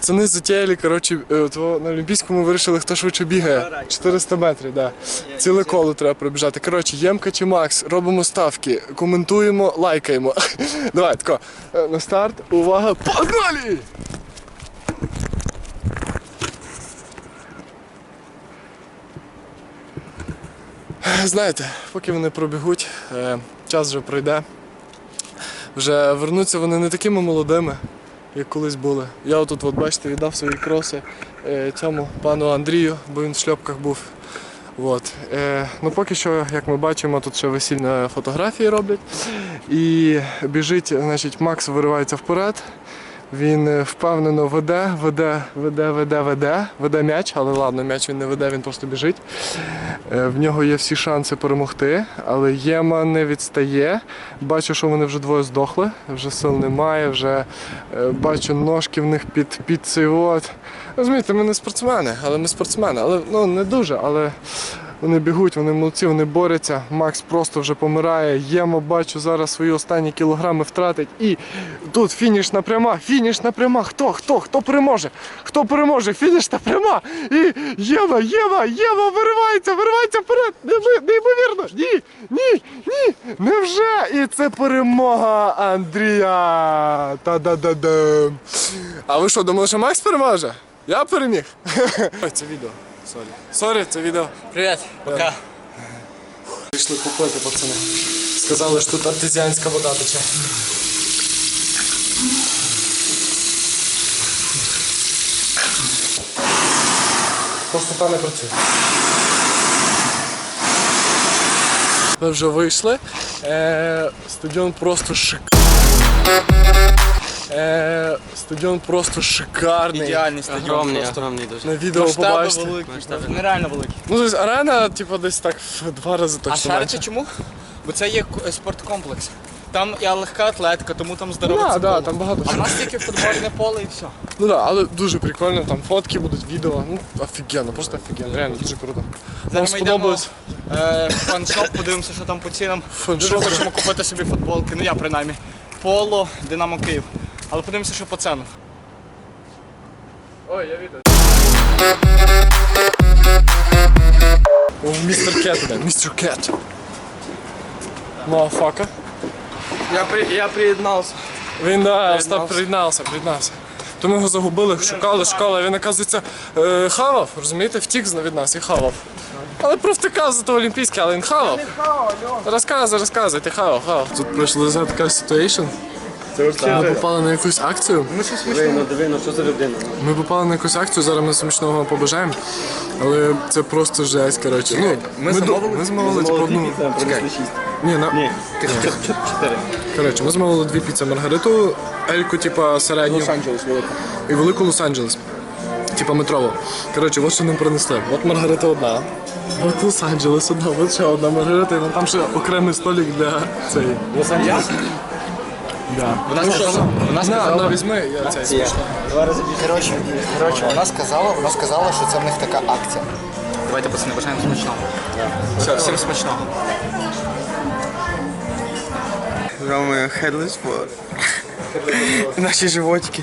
Пацани затіяли, коротше, е, то на Олімпійському вирішили, хто швидше бігає. 400 метрів, да. Ціле коло треба пробіжати. Коротше, Ємка чи Макс, робимо ставки, коментуємо, лайкаємо. Давай, тако, е, на старт, увага, погнали! Знаєте, поки вони пробігуть, е, час вже пройде. Вже вернуться вони не такими молодими, як колись були. Я отут, от бачите, віддав свої кроси е, цьому пану Андрію, бо він в шльопках був. От. Е, ну поки що, як ми бачимо, тут ще весільні фотографії роблять. І біжить, значить, Макс виривається вперед. Він е, впевнено веде, веде, веде, веде, веде, веде м'яч, але ладно, м'яч він не веде, він просто біжить. Е, В нього є всі шанси перемогти, але Єма не відстає. Бачу, що вони вже двоє здохли, вже сил немає, вже е, бачу ножки в них під, під цей от. Розумієте, ми не спортсмени, але ми спортсмени. Але ну не дуже, але вони бігуть, вони молодці, вони борються. Макс просто вже помирає. Єма, бачу, зараз свої останні кілограми втратить. І тут фінішна пряма, фінішна пряма. Хто? Хто? Хто переможе? Хто переможе? Фінішна пряма. І Єва, Єва, Єва виривається, виривається вперед. Неймовірно. Ні, ні, ні. Невже? І це перемога Андрія. Та-да-да-да. А ви що, думали, що Макс переможе? Я переміг. Це відео. Сорі. Сорі, це відео. Привет, пока. Прийшли купити, пацани. Сказали, що тут артезіанська вода тече. Просто не працює. Ми вже вийшли. Е, стадіон просто шик. Е, стадіон просто шикарний. Ідеальний стадіон. Огромний, просто. огромний дуже. На відео Масштаби побачите. великі, Масштаби. нереально великі. Ну, тобто арена, типу, десь так в два рази А точно. шарите менше. чому? Бо це є к- спорткомплекс. Там і легка атлетика, тому там здорове Да, да, поле. там багато А в нас тільки футбольне поле і все. Ну да, але дуже прикольно, там фотки будуть, відео. Ну, офігенно, просто офігенно, реально дуже круто. Нам Зараз ми йдемо сподобалось. е, в фан-шоп, подивимося, що там по цінам. Фан-шоп. Дуже хочемо купити собі футболки, ну я принаймні. Поло, Динамо Київ. Але подивимося, що по ценах. Ой, я відео. О, містер Кет іде, містер Кет. Мафака. Я, при, я приєднався. Він да, Остап приєднався, приєднався. То ми його загубили, шукали, шукали, він, оказується, е, хавав, розумієте, втік з- від нас і хавав. Але провтикав за то олімпійське, але він хавав. Розказуй, розказуй, ти хавав, хавав. Тут пройшла за така ситуація. Ми попали на якусь акцію. Дивно, дивно, що за людина. Ми попали на якусь акцію, зараз ми смачного побажаємо. Але це просто жесть, коротше. Ну, ми, замовили, ми замовили типу, одну. Чекай. Ні, на... Ні, чотири. Коротше, ми замовили дві піци Маргариту, Ельку, типа середню. Лос-Анджелес велика. І велику Лос-Анджелес. Типа метрово. Коротше, от що нам принесли. От Маргарита одна. От Лос-Анджелес одна, от ще одна Маргарита, і там ще окремий столик для цієї. Лос-Анджелес? Да. Вона сказала, вона На, на, візьми, я цей смачно. Коротше, коротше, вона сказала, вона сказала, що це в них така акція. Давайте, пацани, бажаємо смачного. Все, всім смачного. З Headless World. Наші животики.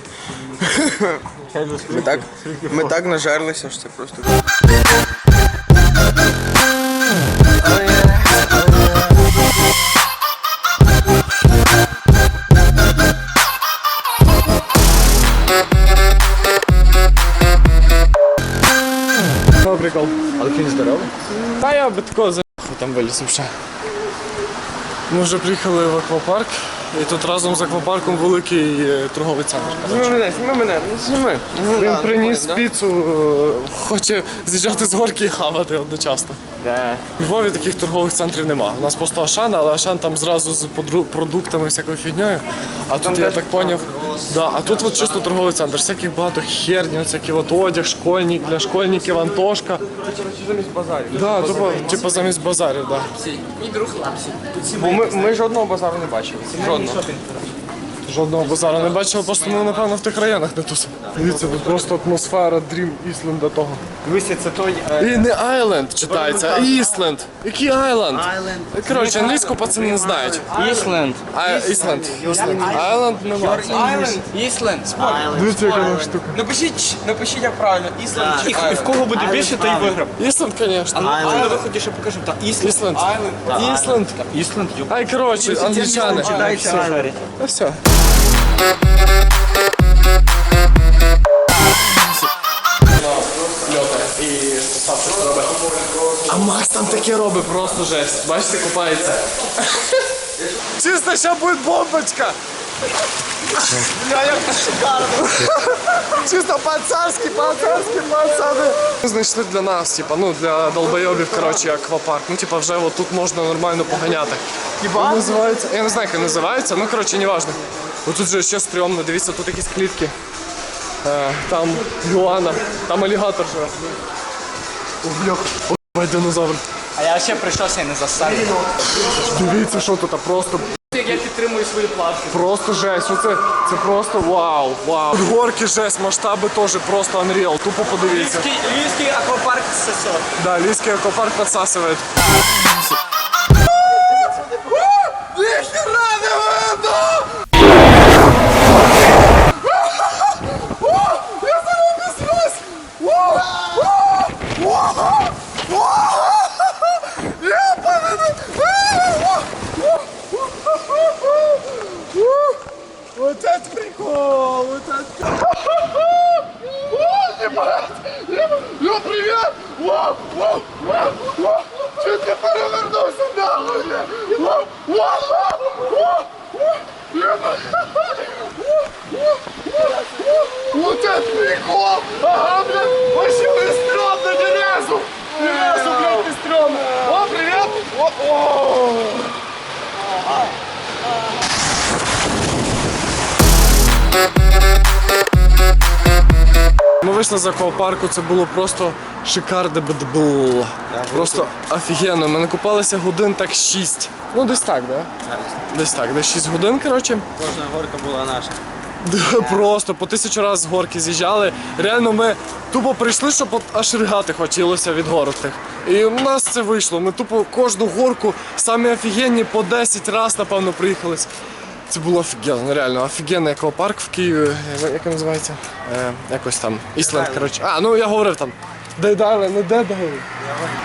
Ми так, ми так нажерлися, що це просто. Прикол? Але він здоровий? Та я би такого за там виліз ще. Ми вже приїхали в аквапарк, і тут разом з аквапарком великий е, торговий центр. Зніми мене, зніми мене, ну зніми. Він приніс піцу, е, хоче з'їжджати з горки і хавати одночасно. У Львові таких торгових центрів нема. У нас просто Ашан, але Ашан там зразу з продуктами, всякою фігнею. А тут я так поняв. Да, а тут от чисто торговий центр. Всяких багато херні, всякий от одяг, школьник для школьників, Антошка. Замість базарів. Да, тупо, типу замість базарів, да. Бо ми, ми жодного базару не бачили. Жодного. Жодного базару не бачив, просто ми, напевно, в тих районах не тут. Дивіться, тут просто атмосфера Dream Ісленда того. Дивися, це той. е, І не Айленд читається, а Ісленд. Який Айленд? Коротше, англійську пацани не знають. Ісленд. А, Ісленд. Айленд нема. Ісленд. Дивіться, яка вона штука. Напишіть, напишіть, як правильно. Ісленд чи І в кого буде більше, той виграв. Ісленд, звісно. А на виході ще покажу. Та Ісленд. Ісленд. Ісленд. Ісленд. Ай, коротше, англічани. Читайте. Ну все. Там таке робить, просто жесть. Бачите, купається. Чисто, ще буде бомбочка. Чисто по-царськи, по-царськи, пацани. Ми знайшли для нас, типа, ну, для долбойобів, коротше, аквапарк. Ну, типа, вже от тут можна нормально поганяти. Хіба? Називається, я не знаю, як називається, ну, коротше, неважно. От тут же ще стрьомно, дивіться, тут якісь клітки. Е, там Юана, там алігатор живе. Ой, динозавр. А я ще прийшовся сьогодні не заставив. Дивіться, що тут, а просто Як я підтримую свої плавки. Просто жесть, оце це просто вау, вау. Тут горки жесть, масштаби теж просто unreal. Тупо подивіться. Львівський аквапарк ССО. Да, львівський аквапарк подсасывает. Вийшли з аквапарку, це було просто шикарне бедбл. Просто офігенно. Ми накупалися годин так 6. Ну десь так, да? Десь так, десь 6 годин, коротше. Кожна горка була наша. Да, Просто по тисячу разів з горки з'їжджали. Реально ми тупо прийшли, щоб от аж ригати хотілося від горок тих. І у нас це вийшло. Ми тупо кожну горку самі офігенні по 10 разів, напевно, приїхались. Це було офігенно, ну, реально офігенний аквапарк в Києві. Як- Як він називається? Е, якось там. Ісленд, коротше. А, ну я говорив там. Дейдайле, не Дейдайле.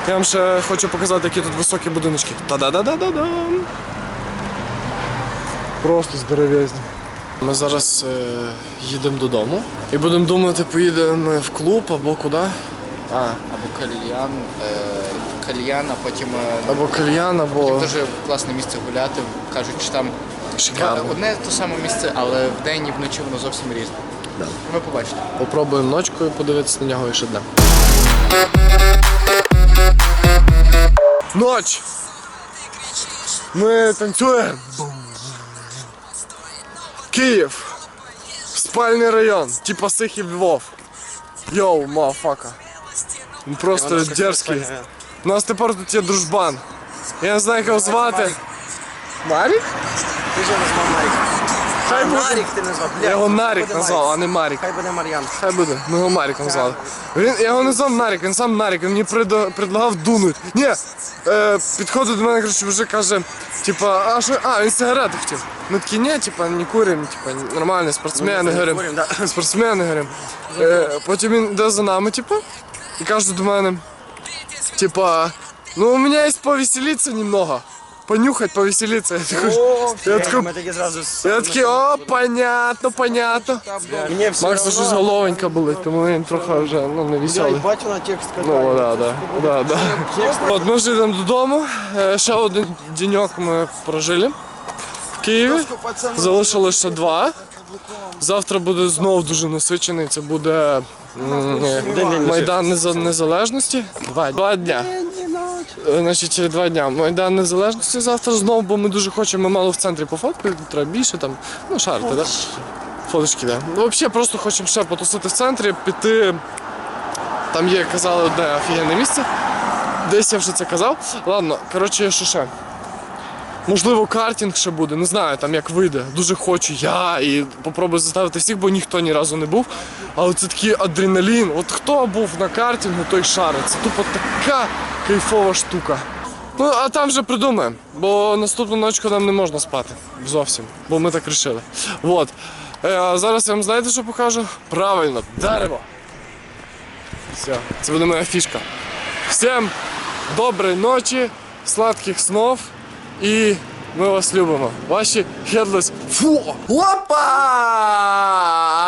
Я вам ще хочу показати, які тут високі будиночки. Та-да-да-да-да-дам. Просто здоровезні. Ми зараз е, їдемо додому і будемо думати, поїдемо в клуб або куди. А, Або кальян, е, кальян, а потім е, або кальян, або дуже класне місце гуляти. Кажуть, що там шикарно. одне те саме місце, але вдень і вночі воно зовсім різне. Да. Ви побачите. Попробуємо ночкою подивитися на нього і ще днем. Ноч! Ми танцюємо. Київ. Спальний район. Типа Сихів Львов. Йоу, мафака. Він просто дерзкий. У нас тепер тут є дружбан. Я не знаю, як його звати. Марік? Ти ж назвав Марік. Хай буде. Марік ти назвав. Я його Нарік буде назвав, а не Марік. Хай буде Мар'ян. Хай буде, ми його Маріком звали. Він, я його не звав Нарік, він сам Нарік, він мені предо- предлагав дунуть. Ні, е, підходить до мене, коротше, вже каже, типа, а що, а, він сигарети хотів. Ми такі, ні, типа, не куримо, типа, нормальні спортсмени, говоримо. куримо, да. Спортсмени, говоримо. Е, потім він йде за нами, типа, і каже до мене, типа, ну у мене є повеселитися немного. Понюхать, повеселитися. Я такий, я такий, Ми такі зразу... я такий, о, понятно, понятно. Мені все Макса щось головонька болить, тому він трохи вже ну, не Я веселий. бачу на текст Ну, да, да, да, да. От ми вже йдемо додому. Е, Ще один денек ми прожили в Києві. Залишилося ще два. Завтра буде знов дуже насичений. Це буде м, Майдан Неза- Незалежності. Два, два дня. Е, Значить, два дня. Майдан Незалежності завтра знову, бо ми дуже хочемо, ми мало в центрі пофоткати, треба більше там, ну, шарити, так? Фоточки, так. Ну, взагалі просто хочемо ще потусити в центрі, піти. Там є, казали, одне офігенне місце. Десь я вже це казав. Ладно, коротше, що ще. Можливо, картинг ще буде, не знаю, там як вийде. Дуже хочу я і попробую заставити всіх, бо ніхто ні разу не був. Але це такий адреналін. От хто був на картингу, той шарить. Це тупо така кайфова штука. Ну, а там вже придумаємо, бо наступну ночку нам не можна спати. Зовсім. Бо ми так вирішили. Вот. Е, зараз я вам знаєте, що покажу? Правильно, дерево. Все, це буде моя фішка. Всім доброї ночі, сладких снов і ми вас любимо. Ваші Headless. Фу! Опа!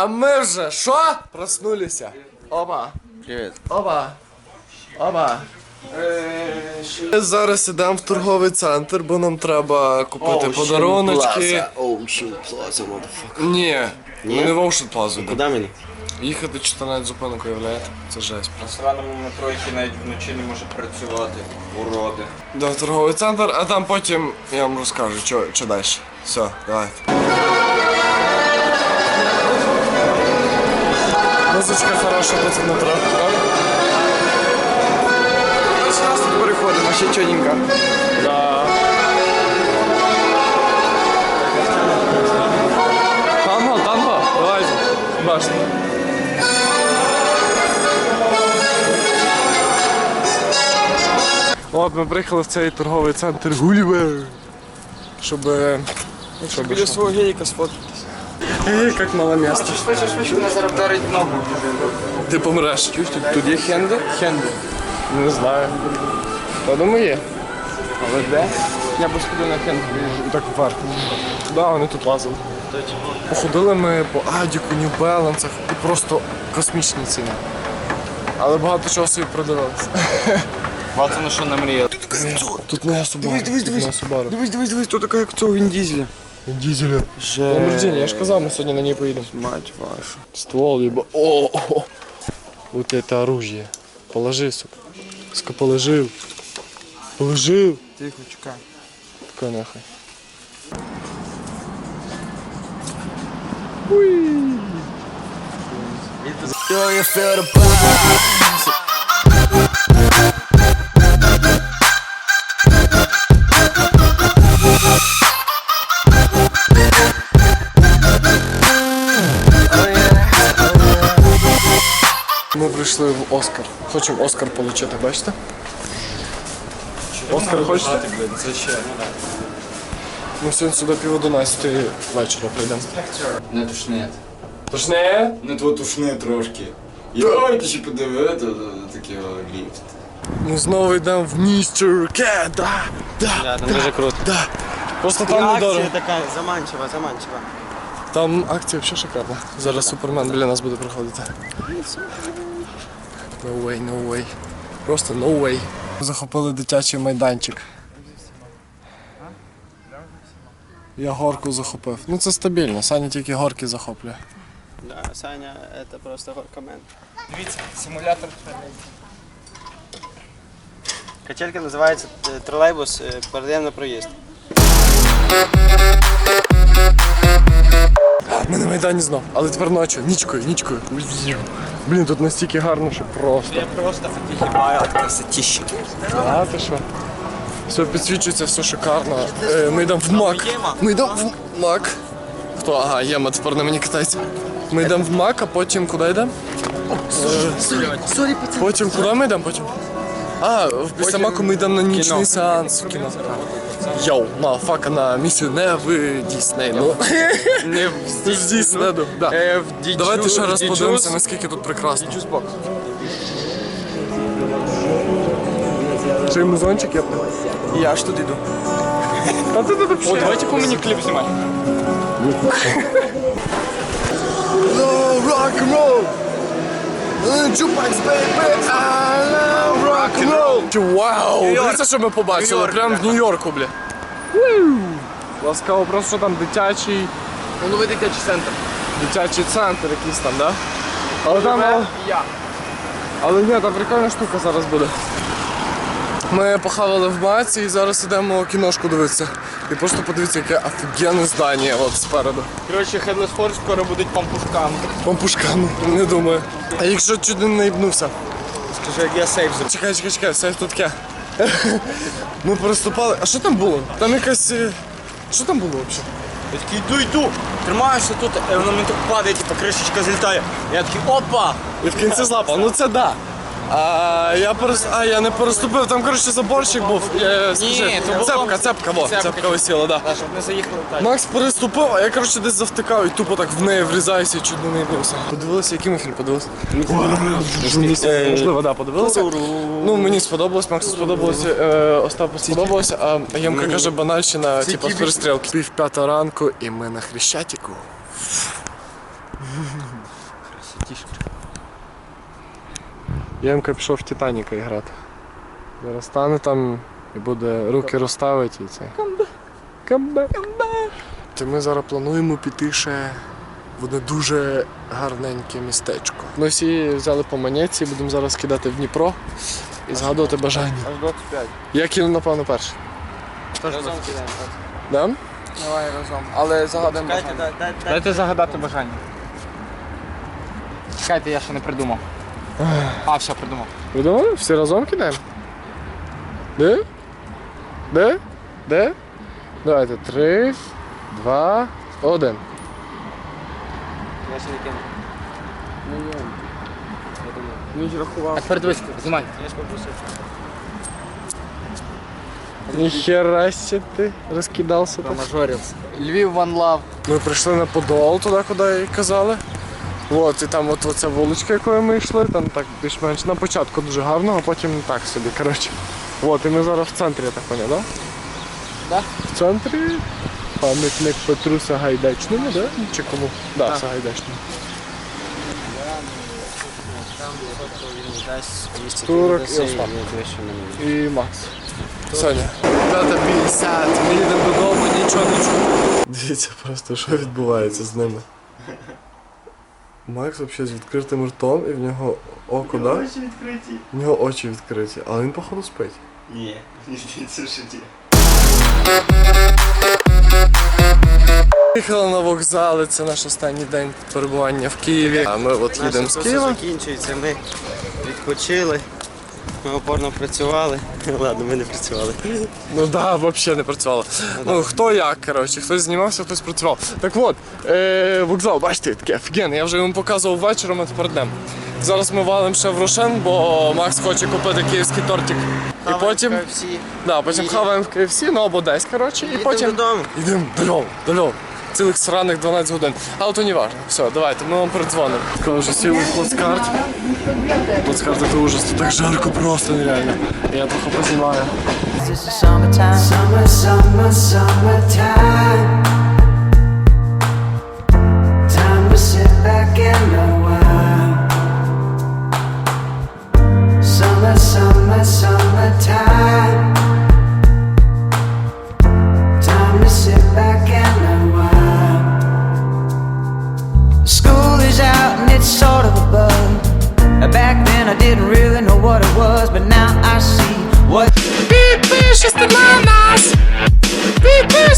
А ми вже що? Проснулися. Опа. Привіт. Опа. Опа. Ми зараз ідемо в торговий центр, бо нам треба купити подаруночки. Ні, ми не в Ocean Plaza. Куди мені? Їхати 14 зупинок, уявляєте? Це жесть просто. Странному метро, який навіть вночі не може працювати. Уроди. Да, в торговий центр, а там потім я вам розкажу, що, що далі. Все, давайте. Музичка хороша тут в метро. Раз тут переходимо, ще чотенько. Да. Танго, танго, давайте. Бачите. От ми приїхали в цей торговий центр Гулівер. Щоб. е, Щоб Біля свого геліка сфоткатися. Ей, як мало місце. Швидше, швидше, мене зараз вдарить ногу. Ти помреш. Тут є хенди? Хенди. Не знаю. Я думаю, є. Але де? Я б сходив на хенди. Так вверх. Да, вони тут лазили. Походили ми по Адіку, Balance і просто космічні ціни. Але багато чого собі продавалося. Багато на що намріяли. Тут не Subaru. Дивись, дивись, тут дивись. не Subaru. Дивись, дивись, дивись, тут така, як цього Він Дізеля. Дізеля. Же... Lamborghini, я ж казав, ми сьогодні на ній поїдемо. Мать вашу. Ствол, либо... О, о, Вот это оружие. Положи, сука. Сука, положил. Положил. Тихо, чекай. Такой нахуй. Ми прийшли в Оскар. Хочемо Оскар отримати, бачите? Оскар хочете? Ми сьогодні сюди пів одинадцятої вечора прийдемо. Не тушне. Точне? Не то тушне трошки. Йой, ще подивити, такий ліфт. Ми знову йдемо в Містер Кет, да, да, Да, там дуже круто. да. Просто там недорого. така заманчива, заманчива. Там акція взагалі шикарна. Зараз супермен біля нас буде проходити. No way, no way. Просто no way. Захопили дитячий майданчик. Я горку захопив. Ну це стабільно, Саня тільки горки захоплює. Да, Саня, це просто горкамен. Дивіться, симулятор. Качелька називається е, тролейбус, е, передаємо на проїзд. Ми на Майдані знов, але тепер ночі, нічкою, нічкою. Блін, тут настільки гарно, що просто. Я просто офігіваю від красотіщі. А ти що? Все підсвічується, все шикарно. Е, ми йдемо в Мак. Ми йдемо в Мак. Хто? Ага, Єма тепер на мені катається. Ми йдемо в Мак, а потім куди йдемо? Сорі, Потім куди ми йдемо потім? А, в- після Маку ми йдемо на нічний сеанс в кіно. Йоу, мафака на місію не в Дісней, ну. Не В Діснеду, да. Е, в діджу- Давайте ще раз діджус. подивимося, наскільки тут прекрасно. Джусбокс. Чи музончик є? Я ж тут іду. О, давайте по мені кліп знімати. No rock and roll. Jukebox, baby, I love rock and roll. Вау! Дивіться, що ми побачили? Прямо в Нью-Йорку, бля. Ласкаво, просто що там дитячий, Ну, новий дитячий центр. дитячий центр якийсь там, да? Але там, але, Я. але ні, там прикольна штука зараз буде. Ми похавали в маці і зараз йдемо кіношку дивитися. І просто подивіться, яке офігенне здання от спереду. Коротше, Headless Horse скоро будуть пампушками. Пампушками, не думаю. А якщо чуть не наїбнувся? Скажи, як я сейф зробив. Чекай, чекай, чекай, сейф тут таке. Ми переступали. А що там було? Там якась. е, Що там було взагалі? Я такий йду, йду, тримаюся тут, е, воно мені так падає, типу кришечка злітає. Я такий опа! І в кінці злапав. Ну це да. А я перес... а, я не переступив, там коротше заборчик був. Я, скажи, то було- цепка, цепка, во, Цепка. цепка висіла, да. Щоб не заїхали так. Макс переступив, а я коротше десь завтикав і тупо так в неї врізаюся і чуть не наїбався. Подивилися, який ми фільм подивилися? Можливо, да, подивилися. Ну, мені сподобалось, Максу сподобалося, е, Остапу сподобалося, а Ємка каже банальщина, типу з перестрілки. Пів п'ята ранку і ми на Хрещатику. Ємка пішов в Титаніка грати. Зараз стане там і буде руки розставити і це. Камбе. Камбе. То ми зараз плануємо піти ще в одне дуже гарненьке містечко. Ми всі взяли по монетці, будемо зараз кидати в Дніпро і згадувати бажання. Аж 25. Я кину, напевно, перший. Разом кидаємо. Да? Давай разом. Але загадуємо бажання. Дайте загадати бажання. Чекайте, я ще не придумав. А, все, придумав. Придумали? Всі разом кидаємо? Де? Де? Де? Давайте. Три, два, один. Я ще не кину. Ну ні. Я думаю. Він ж рахував. Так, передивись, знімай. Я ж попросив. Ніхера ще ти розкидався так. Мажорів. Львів One Love. Ми прийшли на Подол, туди, куди і казали. От, і там от оця вуличка, якою ми йшли, там так більш-менш на початку дуже гарно, а потім так собі, коротше. От, і ми зараз в центрі, я так поняв, да? Да. В центрі пам'ятник Петру Сагайдачному, да? Чи кому? Да, Так. Сагайдачному. Дасть 200 Турок і Остап. І Макс. Соня. 5.50, ми їдемо додому, нічого не чуємо. Дивіться просто, що відбувається з ними. Макс взагалі з відкритим ртом і в нього око, да? Очі відкриті. В нього очі відкриті, але він походу спить. Ні, це в житті. Приїхали на вокзали, це наш останній день перебування в Києві. А ми от їдемо з Києва. закінчується. Ми відпочили. Ми опорно працювали. Ладно, ми не працювали. Ну да, взагалі не працювало. Ну хто як, коротше, хтось знімався, хтось працював. Так от, е, вокзал, бачите, таке офігенний. Я вже йому показував вечором, а тепер днем. Зараз ми валимо ще в Рошен, бо Макс хоче купити київський тортик. І потім, всі. да, потім хаваємо в KFC, ну або десь, коротше, і потім додому. йдемо додому, додому. Цілих сраних 12 годин. Але то не важливо. Все, давайте, ми вам передзвонимо. Коли вже сіли в плацкарт. Плацкарт це ужас, тут так жарко просто нереально. Я трохи познімаю. Summertime. Summer, summer, summertime.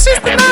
She's the